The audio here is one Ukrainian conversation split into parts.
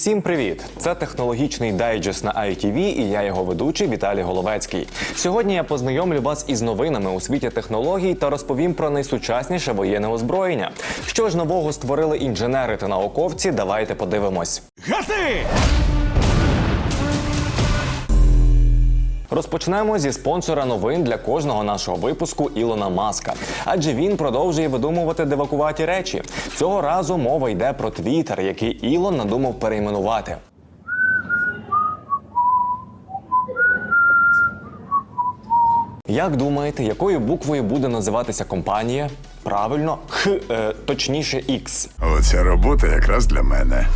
Всім привіт! Це технологічний дайджест на ITV і я його ведучий Віталій Головецький. Сьогодні я познайомлю вас із новинами у світі технологій та розповім про найсучасніше воєнне озброєння. Що ж нового створили інженери та науковці? Давайте подивимось. Гати! Розпочнемо зі спонсора новин для кожного нашого випуску Ілона Маска, адже він продовжує видумувати дивакуваті речі. Цього разу мова йде про Твіттер, який Ілон надумав перейменувати. Як думаєте, якою буквою буде називатися компанія? Правильно, Х, е, точніше, X. Оця робота якраз для мене.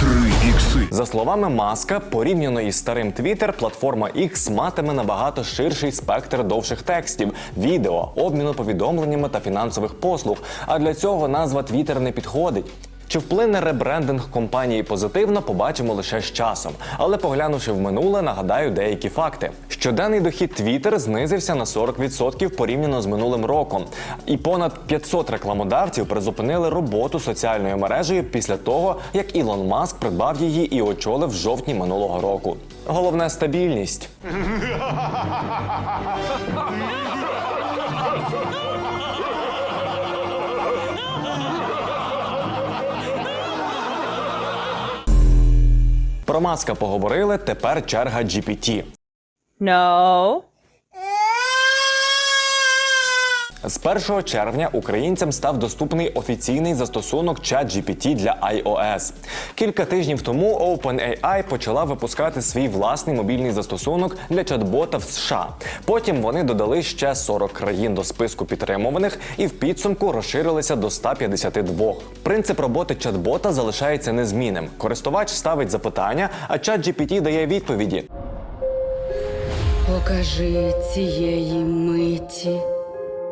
Три ікси. За словами Маска, порівняно із старим Twitter, платформа X матиме набагато ширший спектр довших текстів, відео, обміну повідомленнями та фінансових послуг. А для цього назва Twitter не підходить. Чи вплине ребрендинг компанії позитивно, побачимо лише з часом. Але поглянувши в минуле, нагадаю деякі факти. Щоденний дохід Twitter знизився на 40% порівняно з минулим роком, і понад 500 рекламодавців призупинили роботу соціальною мережею після того, як Ілон Маск придбав її і очолив в жовтні минулого року. Головне стабільність. Про маска поговорили. Тепер черга GPT. No. З 1 червня українцям став доступний офіційний застосунок ChatGPT для iOS. Кілька тижнів тому OpenAI почала випускати свій власний мобільний застосунок для чат-бота в США. Потім вони додали ще 40 країн до списку підтримуваних і в підсумку розширилися до 152. Принцип роботи чат-бота залишається незмінним. Користувач ставить запитання, а ChatGPT дає відповіді. Покажи цієї миті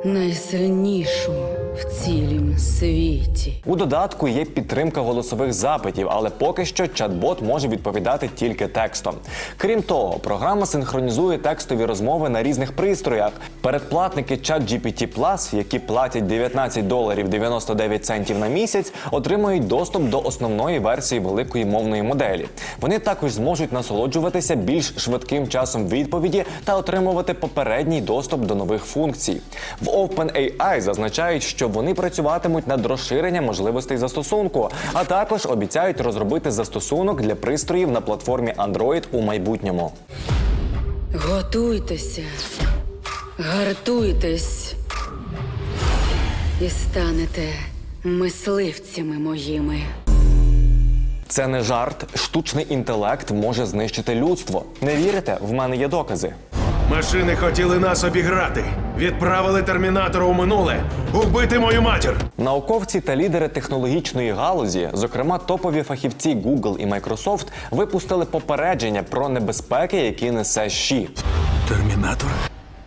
найсильнішу в цілім світі. У додатку є підтримка голосових запитів, але поки що чат-бот може відповідати тільки текстом. Крім того, програма синхронізує текстові розмови на різних пристроях. Передплатники ChatGPT Plus, які платять 19 доларів 99 центів на місяць, отримують доступ до основної версії великої мовної моделі. Вони також зможуть насолоджуватися більш швидким часом відповіді та отримувати попередній доступ до нових функцій. В OpenAI зазначають, що вони працюватимуть над розширенням можливостей застосунку, а також обіцяють розробити застосунок для пристроїв на платформі Android у майбутньому. Готуйтеся, гартуйтесь і станете мисливцями моїми. Це не жарт. Штучний інтелект може знищити людство. Не вірите? В мене є докази. Машини хотіли нас обіграти. Відправили термінатора у минуле. Убити мою матір. Науковці та лідери технологічної галузі, зокрема топові фахівці Google і Microsoft, випустили попередження про небезпеки, які несе ЩІ. Термінатор.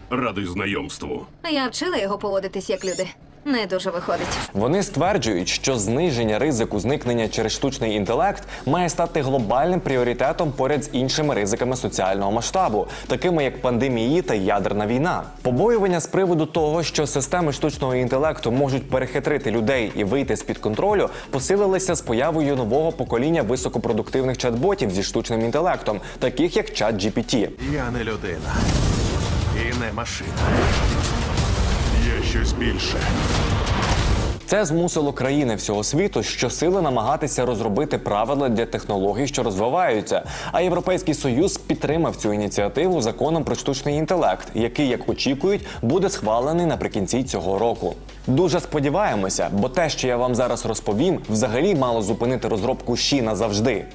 Радий знайомству. Я вчила його поводитись як люди. Не дуже виходить. Вони стверджують, що зниження ризику зникнення через штучний інтелект має стати глобальним пріоритетом поряд з іншими ризиками соціального масштабу, такими як пандемії та ядерна війна. Побоювання з приводу того, що системи штучного інтелекту можуть перехитрити людей і вийти з під контролю, посилилися з появою нового покоління високопродуктивних чат-ботів зі штучним інтелектом, таких як ChatGPT. Я не людина. І не машина. Більше. Це змусило країни всього світу щосили намагатися розробити правила для технологій, що розвиваються. А Європейський Союз підтримав цю ініціативу законом про штучний інтелект, який, як очікують, буде схвалений наприкінці цього року. Дуже сподіваємося, бо те, що я вам зараз розповім, взагалі мало зупинити розробку ЩІ назавжди.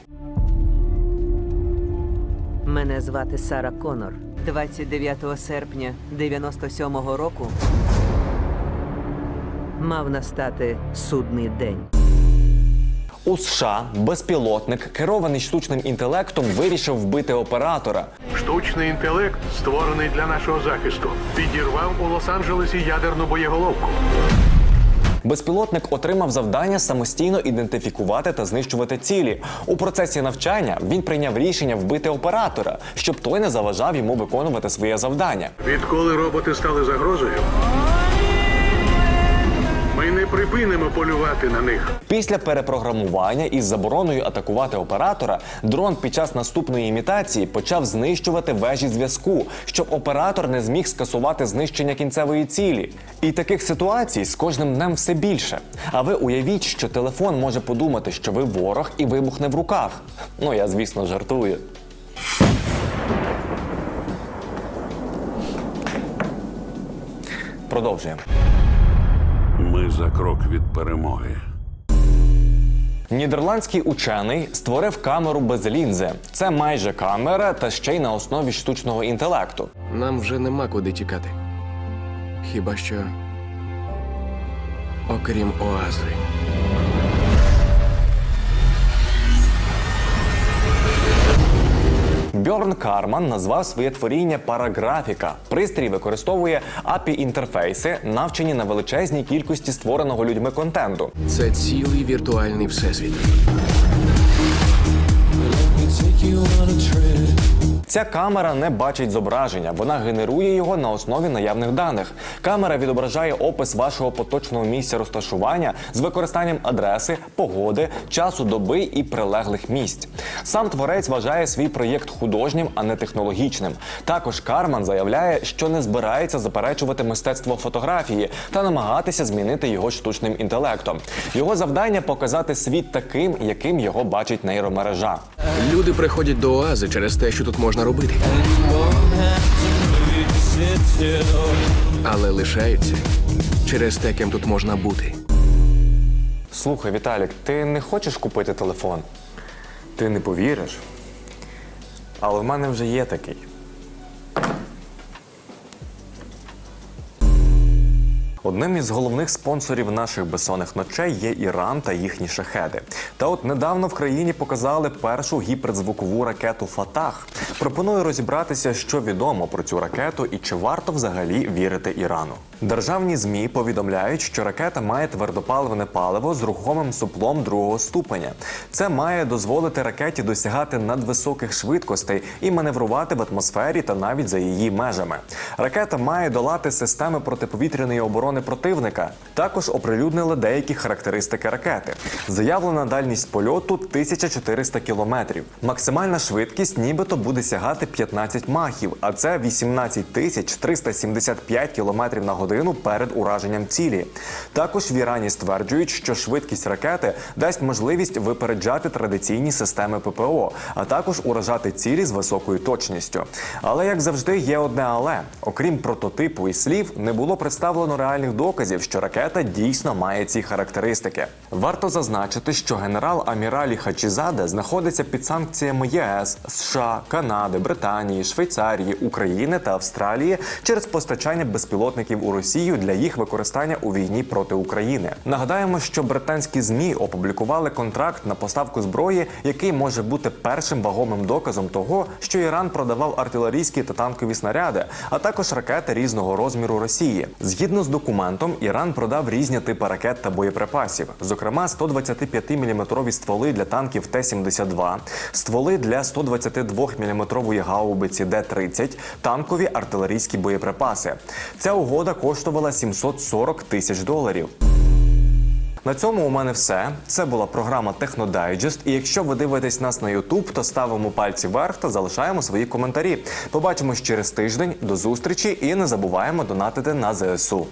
Мене звати Сара Конор. 29 серпня 97-го року мав настати судний день. У США безпілотник, керований штучним інтелектом, вирішив вбити оператора. Штучний інтелект, створений для нашого захисту, підірвав у Лос-Анджелесі ядерну боєголовку. Безпілотник отримав завдання самостійно ідентифікувати та знищувати цілі. У процесі навчання він прийняв рішення вбити оператора, щоб той не заважав йому виконувати своє завдання. Відколи роботи стали загрозою, ми припинимо полювати на них. Після перепрограмування із забороною атакувати оператора, дрон під час наступної імітації почав знищувати вежі зв'язку, щоб оператор не зміг скасувати знищення кінцевої цілі. І таких ситуацій з кожним днем все більше. А ви уявіть, що телефон може подумати, що ви ворог і вибухне в руках. Ну я звісно жартую. Продовжуємо. Ми за крок від перемоги. Нідерландський учений створив камеру без лінзи. Це майже камера, та ще й на основі штучного інтелекту. Нам вже нема куди тікати. Хіба що. Окрім оази. Бьорн Карман назвав своє творіння параграфіка. Пристрій використовує API інтерфейси, навчені на величезній кількості створеного людьми контенту. Це цілий віртуальний всесвіт. Ця камера не бачить зображення, вона генерує його на основі наявних даних. Камера відображає опис вашого поточного місця розташування з використанням адреси, погоди, часу доби і прилеглих місць. Сам творець вважає свій проєкт художнім, а не технологічним. Також Карман заявляє, що не збирається заперечувати мистецтво фотографії та намагатися змінити його штучним інтелектом. Його завдання показати світ таким, яким його бачить нейромережа. Люди приходять до оази через те, що тут можна робити. Але лишаються через те, ким тут можна бути. Слухай, Віталік, ти не хочеш купити телефон? Ти не повіриш. Але в мене вже є такий. Одним із головних спонсорів наших безсонних ночей є Іран та їхні шахеди. Та от недавно в країні показали першу гіперзвукову ракету Фатах. Пропоную розібратися, що відомо про цю ракету і чи варто взагалі вірити Ірану. Державні змі повідомляють, що ракета має твердопаливне паливо з рухомим суплом другого ступеня. Це має дозволити ракеті досягати надвисоких швидкостей і маневрувати в атмосфері та навіть за її межами. Ракета має долати системи протиповітряної оборони противника. Також оприлюднили деякі характеристики ракети. Заявлена дальність польоту 1400 кілометрів. Максимальна швидкість нібито буде сягати 15 махів, а це 18 тисяч 375 кілометрів на годину перед ураженням цілі. Також в Ірані стверджують, що швидкість ракети дасть можливість випереджати традиційні системи ППО, а також уражати цілі з високою точністю. Але як завжди, є одне але окрім прототипу і слів, не було представлено реальних доказів, що ракета дійсно має ці характеристики. Варто зазначити, що генерал Аміралі Хачізаде знаходиться під санкціями ЄС, США, Канади, Британії, Швейцарії, України та Австралії через постачання безпілотників у Росію для їх використання у війні проти України. Нагадаємо, що британські змі опублікували контракт на поставку зброї, який може бути першим вагомим доказом того, що Іран продавав артилерійські та танкові снаряди, а також ракети різного розміру Росії. Згідно з документом, Іран продав різні типи ракет та боєприпасів, зокрема 125-мм стволи для танків Т-72, стволи для 122-мм гаубиці Д-30, танкові артилерійські боєприпаси. Ця угода коштувала 740 тисяч доларів. На цьому у мене все. Це була програма Технодайджест. І якщо ви дивитесь нас на Ютуб, то ставимо пальці вверх та залишаємо свої коментарі. Побачимось через тиждень. До зустрічі і не забуваємо донатити на ЗСУ.